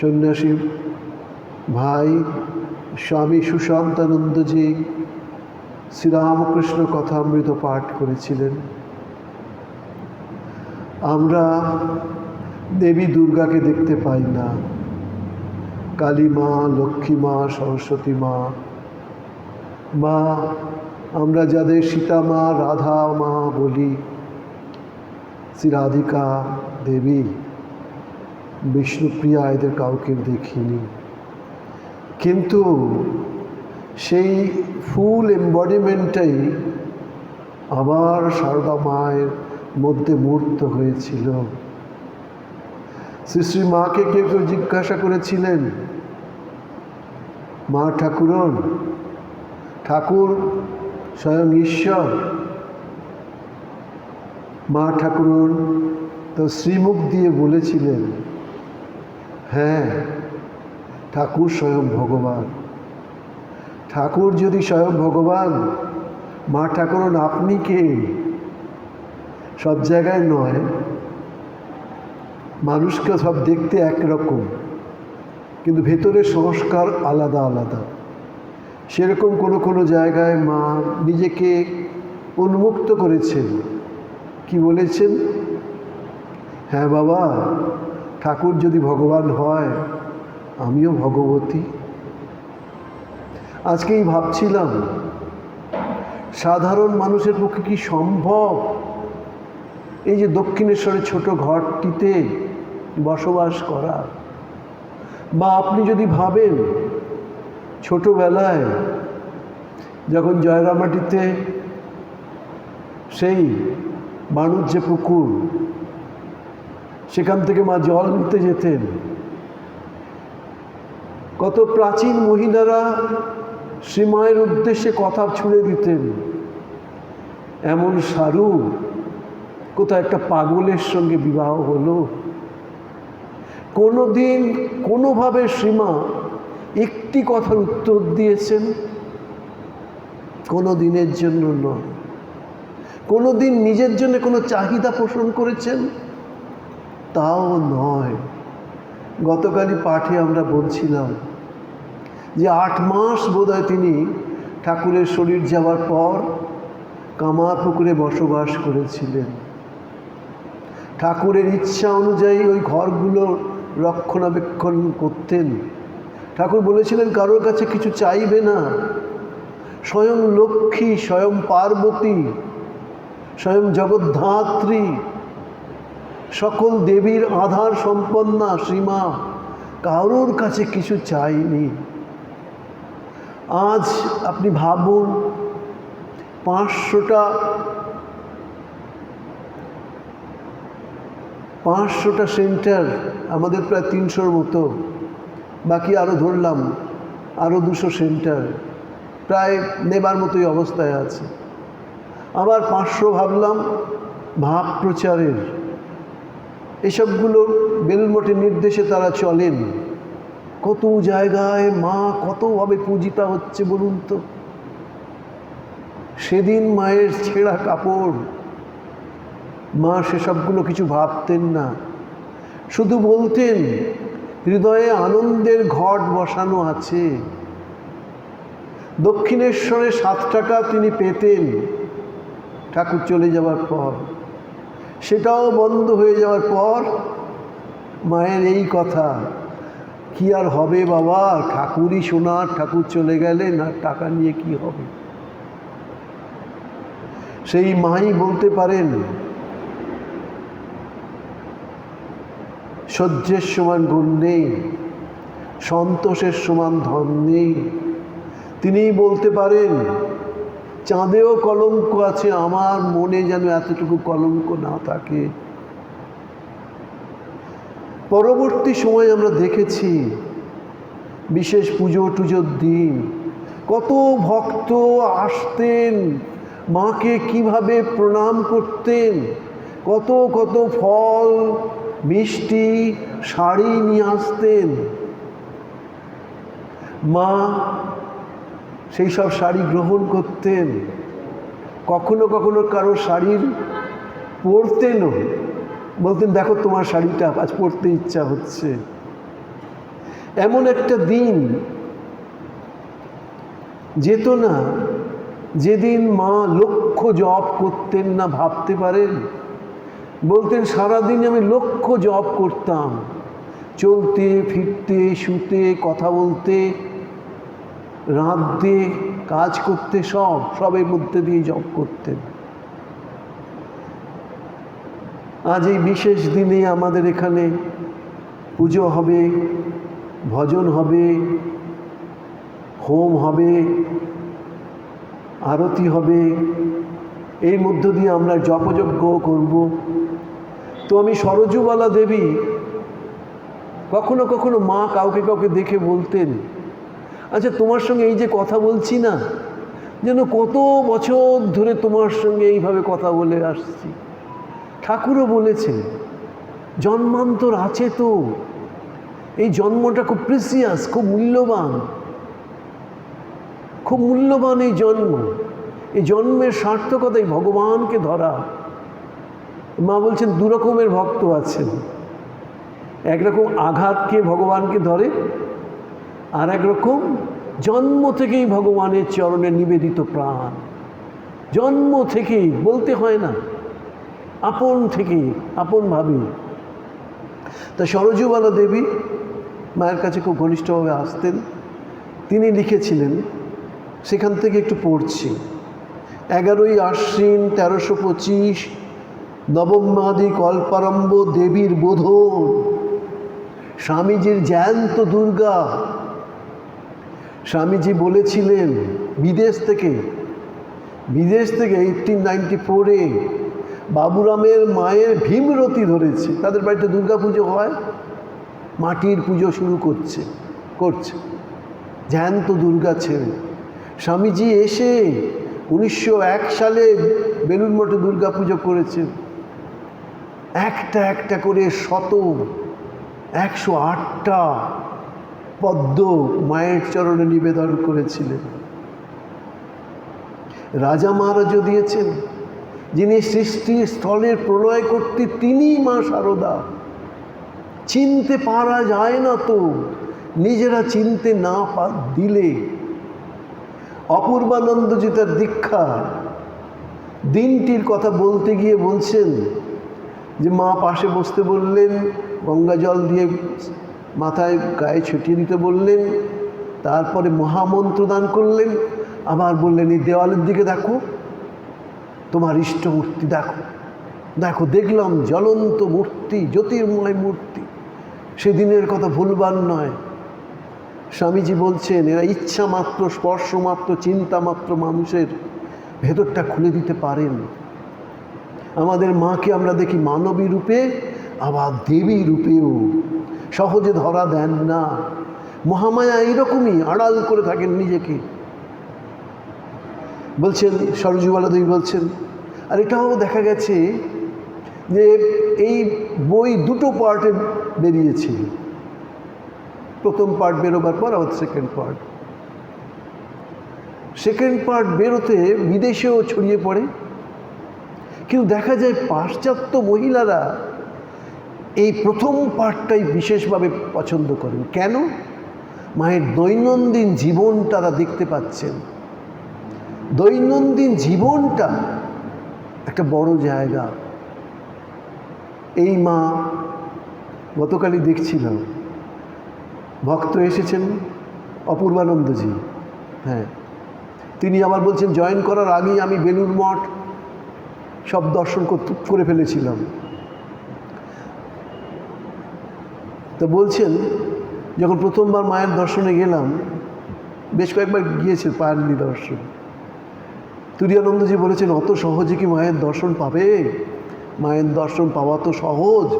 সন্ন্যাসী, ভাই, স্বামী সুশান্তানন্দজি শ্রীরামকৃষ্ণ কথামৃত পাঠ করেছিলেন। আমরা দেবী দুর্গাকে দেখতে পাই না। কালী মা, লক্ষ্মী মা, সরস্বতী মা। মা, আমরা যাদের সীতা মা, রাধা মা বলি শ্রী রাধিকা দেবী। বিষ্ণুপ্রিয়া এদের কাউকে দেখিনি। কিন্তু সেই ফুল এম্বডিমেন্টটাই আবার সারদা মায়ের মধ্যে মূর্ত হয়েছিল। শ্রী শ্রী মাকে কেউ কেউ জিজ্ঞাসা করেছিলেন, মা ঠাকুরন, ঠাকুর স্বয়ং ঈশ্বর। মা ঠাকুরন তো শ্রীমুখ দিয়ে বলেছিলেন হ্যাঁ ঠাকুর স্বয়ং ভগবান। ঠাকুর যদি স্বয়ং ভগবান, মা ঠাকুরন আপনি কে? সব জায়গায় নয়। মানুষকে সব দেখতে একরকম, কিন্তু ভেতরে সংস্কার আলাদা আলাদা। সেরকম কোনো কোনো জায়গায় মা নিজেকে উন্মুক্ত করেছেন। কি বলেছেন? হ্যাঁ বাবা ঠাকুর যদি ভগবান হয়, আমিও ভগবতী। আজকেই ভাবছিলাম, সাধারণ মানুষের পক্ষে কি সম্ভব? এই যে দক্ষিণেশ্বরের ছোট ঘরটিতে বসবাস করা। বা আপনি যদি ভাবেন, ছোটোবেলায় যখন জয়রামাটিতে সেই বাণুজ্য পুকুর সেখান থেকে মা জল নিতে যেতেন। কত প্রাচীন মহিলারা শ্রীমায়ের উদ্দেশ্যে কথা ছুঁড়ে দিতেন। এমন সারু কোথাও একটা পাগলের সঙ্গে বিবাহ হলো? কোনো দিন কোনোভাবে সীমা একটি কথার উত্তর দিয়েছেন? কোনো দিনের জন্য নয়। কোনো দিন নিজের জন্য কোনো চাহিদা পোষণ করেছেন? তাও নয়। গতকালই পাঠে আমরা বলছিলাম যে আট মাস বোধহয় তিনি ঠাকুরের শরীর যাওয়ার পর কামারপুকুরে বসবাস করেছিলেন। ঠাকুরের ইচ্ছা অনুযায়ী ওই ঘরগুলো রক্ষণাবেক্ষণ করতেন। ঠাকুর বলেছিলেন, কারোর কাছে কিছু চাইবে না। স্বয়ং লক্ষ্মী, স্বয়ং পার্বতী, স্বয়ং জগদ্ধাত্রী সকল দেবীর আধার সম্পন্না সীমা কারোর কাছে কিছু চাইনি। আজ আপনি ভাবুন, পাঁচশোটা পাঁচশোটা সেন্টার আমাদের প্রায় তিনশোর মতো, বাকি আরও ধরলাম আরও দুশো সেন্টার, প্রায় নেবার মতোই অবস্থায় আছে। আবার পাঁচশো ভাবলাম ভাব প্রচারের এসবগুলো বেলমঠের নির্দেশে তারা চলেন। কত জায়গায় মা কতভাবে পূজিতা হচ্ছে বলুন তো? সেদিন মায়ের ছেঁড়া কাপড়। মা সেসবগুলো কিছু ভাবতেন না। শুধু বলতেন, হৃদয়ে আনন্দের ঘট বসানো আছে। দক্ষিণেশ্বরে সাত টাকা তিনি পেতেন। ঠাকুর চলে যাওয়ার পর সেটাও বন্ধ হয়ে যাওয়ার পর মায়ের এই কথা, কি আর হবে বাবা? ঠাকুরই সোনার, ঠাকুর চলে গেলে না টাকা নিয়ে কি হবে? সেই মাই বলতে পারেন, সহ্যের সমান গুণ নেই, সন্তোষের সমান ধন নেই। তিনিই বলতে পারেন চাঁদেও কলঙ্ক আছে, আমার মনে যেন এতটুকু কলঙ্ক না থাকে। পরবর্তী সময় আমরা দেখেছি বিশেষ পুজো টুজোর দিন, কত ভক্ত আসতেন, মাকে কীভাবে প্রণাম করতেন, কত কত ফল, মিষ্টি, শাড়ি নিয়ে আসতেন। মা সেই সব শাড়ি গ্রহণ করতেন। কখনো কখনো কারও শাড়ির পরতেনও বলতেন, দেখো তোমার শাড়িটা, আজ পরতে ইচ্ছা হচ্ছে। এমন একটা দিন যেত না, যেদিন মা লক্ষ জপ করতেন না ভাবতে পারেন। বলতেন, সারাদিন আমি লক্ষ জপ করতাম। চলতে, ফিরতে, শুতে, কথা বলতে রাঁধতে কাজ করতে সব, সবের মধ্যে দিয়ে জপ করতেন। আজ এই বিশেষ দিনে আমাদের এখানে পুজো হবে, ভজন হবে, হোম হবে, আরতি হবে। এই মধ্য দিয়ে আমরা জপযজ্ঞ করব। তো আমি সরজুবালা দেবী কখনো কখনো মা কাউকে কাউকে দেখে বলতেন আচ্ছা তোমার সঙ্গে এই যে কথা বলছি না, যেন কত বছর ধরে তোমার সঙ্গে এইভাবে কথা বলে আসছি। ঠাকুরও বলেছেন, জন্মান্তর আছে তো। এই জন্মটা খুব প্রিসিয়াস খুব মূল্যবান। খুব মূল্যবান এই জন্ম। এই জন্মের সার্থকতাই ভগবানকে ধরা। মা বলছেন দু রকমের ভক্ত আছেন। একরকম আঘাতকে ভগবানকে ধরে আর একরকম জন্ম থেকেই ভগবানের চরণে নিবেদিত প্রাণ। জন্ম থেকেই বলতে হয় না, আপন থেকেই, আপন ভাবি। তা সরজুবালা দেবী মায়ের কাছে খুব ঘনিষ্ঠভাবে আসতেন। তিনি লিখেছিলেন, সেখান থেকে একটু পড়ছি। এগারোই আশ্বিন তেরোশো পঁচিশ নবমাদি কল্পারম্ভ দেবীর বোধন। স্বামীজির জ্যান্ত দুর্গা স্বামীজি বলেছিলেন, বিদেশ থেকে বিদেশ থেকে এইটিন নাইনটি ফোরে বাবুরামের মায়ের ভীমরতি ধরেছে। তাদের বাড়িতে দুর্গা পুজো হয়, মাটির পুজো শুরু করছে করছে। জ্যান্ত দুর্গা ছেড়ে স্বামীজি এসে উনিশশো এক সালে বেলুন মঠে দুর্গা পুজো করেছেন। একটা একটা করে শত, একশো আটটা পদ্ম মায়ের চরণে নিবেদন করেছিলেন। রাজা মহারাজও দিয়েছেন। যিনি সৃষ্টি স্থলের প্রলয় করতে তিনিই মা সারদা। চিনতে পারা যায় না তো, নিজেরা চিনতে না দিলে। অপূর্বানন্দজি তার দীক্ষা। দিনটির কথা বলতে গিয়ে বলছেন যে মা পাশে বসতে বললেন, গঙ্গা জল দিয়ে মাথায় গায়ে ছুটিয়ে দিতে বললেন, তারপরে মহামন্ত্র দান করলেন, আবার বললেন, এই দেওয়ালের দিকে দেখো, তোমার ইষ্ট মূর্তি দেখো দেখো, দেখলাম জ্বলন্ত মূর্তি, জ্যোতির্ময় মূর্তি, সেদিনের কথা ভুলবার নয়। স্বামীজি বলছেন, এরা ইচ্ছা মাত্র, স্পর্শ মাত্র, চিন্তা মাত্র মানুষের ভেতরটা খুলে দিতে পারেন। আমাদের মাকে আমরা দেখি মানবী রূপে, আবার দেবী রূপেও সহজে ধরা দেন না। মহামায়া এইরকমই আড়াল করে থাকেন নিজেকে। বলছেন সরজুবালা দেবী বলছেন, আর এটাও দেখা গেছে যে এই বই দুটো পার্টে বেরিয়েছে। প্রথম পার্ট বেরোবার পর, আবার সেকেন্ড পার্ট। সেকেন্ড পার্ট বেরোতে বিদেশেও ছড়িয়ে পড়ে। কিন্তু দেখা যায় পাশ্চাত্য মহিলারা এই প্রথম পার্টটাই বিশেষভাবে পছন্দ করেন। কেন? মায়ের দৈনন্দিন জীবন তারা দেখতে পাচ্ছেন। দৈনন্দিন জীবনটা একটা বড় জায়গা। এই মা গতকালই দেখছিলাম। ভক্ত এসেছেন অপূর্বানন্দজি। হ্যাঁ। তিনি আবার বলছেন, জয়েন করার আগেই আমি বেলুর মঠ সব দর্শন করে ফেলেছিলাম। তো বলছেন, যখন প্রথমবার মায়ের দর্শনে গেলাম, বেশ কয়েকবার গিয়েছে পায়নি দর্শন তুরিয়ানন্দজি বলেছেন, অত সহজে কি মায়ের দর্শন পাবে? মায়ের দর্শন পাওয়া তো সহজ।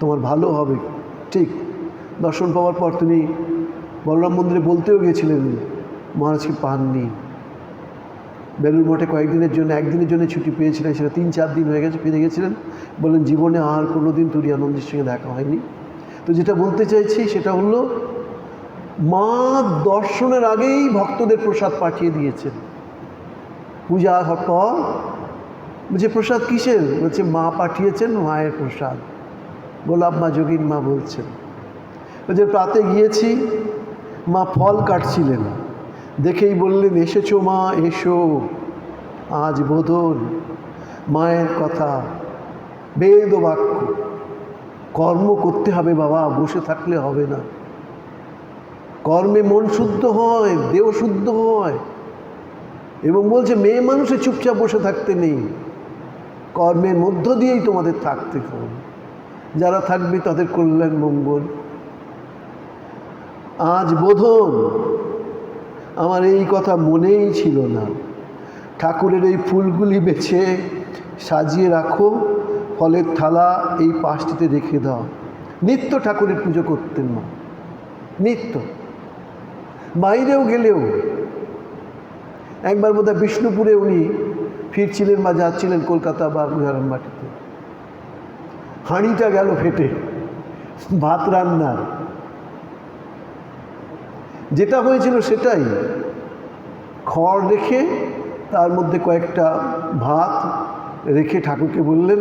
তোমার ভালো হবে। ঠিক, দর্শন পাওয়ার পর তিনি বলরাম মন্দিরে বলতেও গিয়েছিলেন মহারাজকে পাননি? বেলুর মঠে কয়েকদিনের জন্য, একদিনের জন্য ছুটি পেয়েছিলেন, সেটা তিন চার দিন হয়ে গেছে, ফিরে গেছিলেন। বললেন, জীবনে আর কোনো দিন তুরিয়ানন্দের সঙ্গে দেখা হয়নি। তো যেটা বলতে চাইছি সেটা হলো, মা দর্শনের আগেই ভক্তদের প্রসাদ পাঠিয়ে দিয়েছেন। পূজা পর, বলছে, প্রসাদ কিসের? বলছে, মা পাঠিয়েছেন মায়ের প্রসাদ। গোলাপ মা, যোগীন মা বলছেন বলছে প্রাতে গিয়েছি, মা ফল কাটছিলেন। দেখেই বললেন, এসেছ মা, এসো। আজ বোধন মায়ের কথা বেদ বাক্য কর্ম করতে হবে বাবা, বসে থাকলে হবে না। কর্মে মন শুদ্ধ হয়, দেহ শুদ্ধ হয় এবং বলছে, মেয়ে মানুষে চুপচাপ বসে থাকতে নেই। কর্মের মধ্য দিয়েই তোমাদের থাকতে হবে। যারা থাকবে তাদের কল্যাণ মঙ্গল। আজ বোধন, আমার এই কথা মনেই ছিল না। ঠাকুরের এই ফুলগুলি বেছে সাজিয়ে রাখো। ফলের থালা এই পাশটিতে রেখে দাও। নিত্য ঠাকুরের পুজো করতেন মা। নিত্য। বাইরেও গেলেও। একবার বোধহয় বিষ্ণুপুরে উনি ফিরছিলেন বা যাচ্ছিলেন কলকাতা বা গুজরান মাটিতে হাঁড়িটা গেল ফেটে। ভাত রান্নার যেটা হয়েছিল সেটাই। খড় রেখে তার মধ্যে কয়েকটা ভাত রেখে ঠাকুরকে বললেন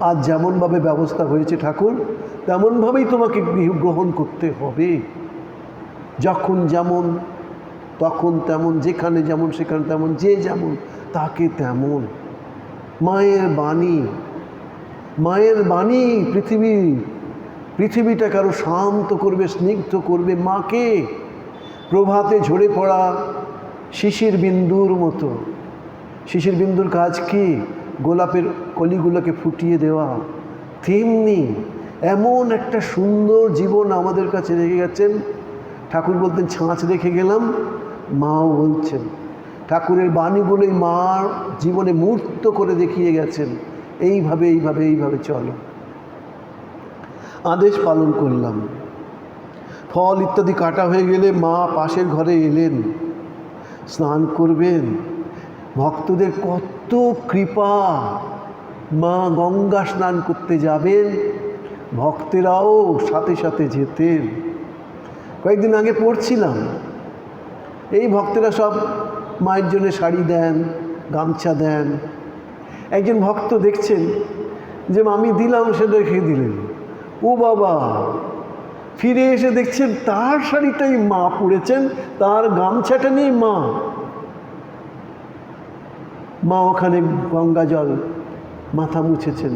আজ যেমনভাবে ব্যবস্থা হয়েছে ঠাকুর, তেমনভাবেই তোমাকে গ্রহণ করতে হবে। যখন যেমন, তখন তেমন, যেখানে যেমন, সেখানে তেমন, যে যেমন, তাকে তেমন। মায়ের বাণী মায়ের বাণী পৃথিবী পৃথিবীটা কারও শান্ত করবে, স্নিগ্ধ করবে মাকে। প্রভাতে ঝরে পড়া শিশির বিন্দুর মতো। শিশির বিন্দুর কাজ কি? গোলাপের কলিগুলোকে ফুটিয়ে দেওয়া, তেমনি এমন একটা সুন্দর জীবন আমাদের কাছে রেখে গেছেন। ঠাকুর বলতেন, ছাঁচ রেখে গেলাম, মাও বলছেন। ঠাকুরের বাণীগুলোই মার জীবনে মূর্ত করে দেখিয়ে গেছেন, এইভাবে এইভাবে এইভাবে চলো। আদেশ পালন করলাম। ফল ইত্যাদি কাটা হয়ে গেলে মা পাশের ঘরে এলেন। স্নান করবেন। ভক্তদের কত কৃপা! মা গঙ্গা স্নান করতে যাবেন, ভক্তেরাও সাথে সাথে যেতেন। কয়েকদিন আগে পড়ছিলাম। এই ভক্তেরা সব মায়ের জন্য শাড়ি দেন, গামছা দেন। একজন ভক্ত দেখছেন যে আমি দিলাম, সে রেখে দিলেন। ও বাবা, ফিরে এসে দেখছেন তার শাড়িটাই মা পরেছেন, তার গামছাটা নেই মা। মা ওখানে গঙ্গা জল মাথা মুছেছেন।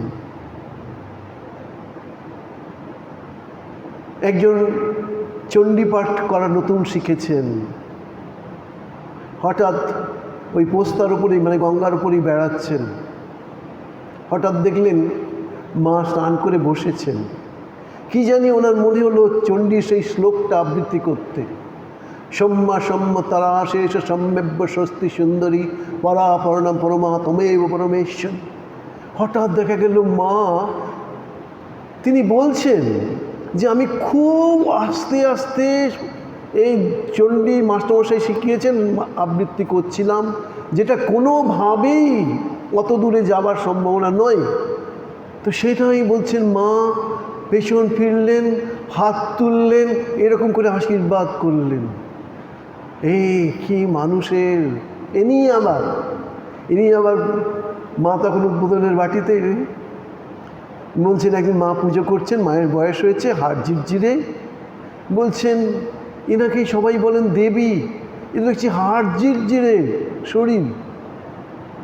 একজন চণ্ডীপাঠ করা নতুন শিখেছেন। হঠাৎ ওই পোস্তার উপরেই মানে গঙ্গার উপরেই বেড়াচ্ছেন। হঠাৎ দেখলেন মা স্নান করে বসেছেন। কি জানি ওনার মনে হলো চণ্ডী সেই শ্লোকটা আবৃত্তি করতে। সম্মা সম্ম তারা শেষ সম্যব্য স্বস্তি সুন্দরী পরা পরাপর্ণম পরমা তমেব পরমেশ্বর। হঠাৎ দেখা গেল মা, তিনি বলছেন যে আমি খুব আস্তে আস্তে এই চণ্ডী মাস্টারমশাই শিখিয়েছেন, আবৃত্তি করছিলাম, যেটা কোনোভাবেই অত দূরে যাবার সম্ভাবনা নয়। তো সেটাই বলছেন, মা, পেছন ফিরলেন, হাত তুললেন, এরকম করে আশীর্বাদ করলেন। এই কি মানুষের এনি আবার ইনি আবার মা তখন উদ্বোধনের বাটিতে বলছেন, একদিন মা পুজো করছেন, মায়ের বয়স হয়েছে হাড় ঝিরঝিরে বলছেন এনাকে সবাই বলেন দেবী এ দেখছি হাড় ঝিরঝিরে শরীর।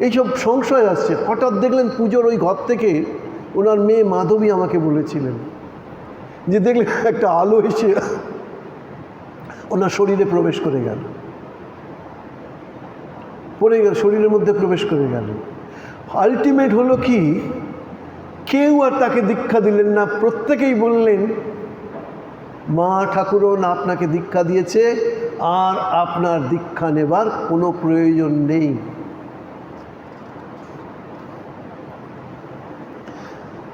এইসব সংশয় আসছে। হঠাৎ দেখলেন পুজোর ওই ঘর থেকে ওনার মেয়ে মাধবী আমাকে বলেছিলেন যে দেখলেন একটা আলো এসে ওনার শরীরে প্রবেশ করে গেল, পড়ে গেল, শরীরের মধ্যে প্রবেশ করে গেল। আলটিমেট হলো কি? কেউ আর তাকে দীক্ষা দিলেন না। প্রত্যেকেই বললেন, মা ঠাকুরন, আপনাকে দীক্ষা দিয়েছে, আর আপনার দীক্ষা নেবার কোনো প্রয়োজন নেই।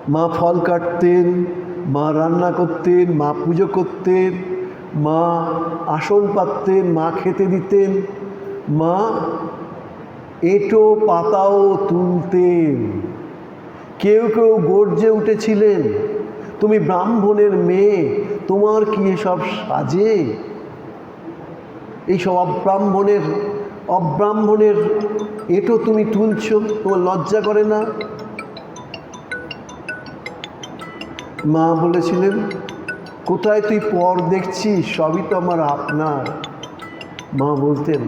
মা ফল কাটতেন, মা রান্না করতেন, মা পুজো করতেন, মা আসন পাততেন, মা খেতে দিতেন, মা এঁটো পাতাও তুলতেন। কেউ কেউ গর্জে উঠেছিলেন, তুমি ব্রাহ্মণের মেয়ে, তোমার কি এসব সাজে? এইসব অব্রাহ্মণের অব্রাহ্মণের এটো তুমি তুলছো, তোমার লজ্জা করে না? মা বলেছিলেন, কোথায় তুই পর দেখছিস? সবই তো আমার আপনার। মা বলতেন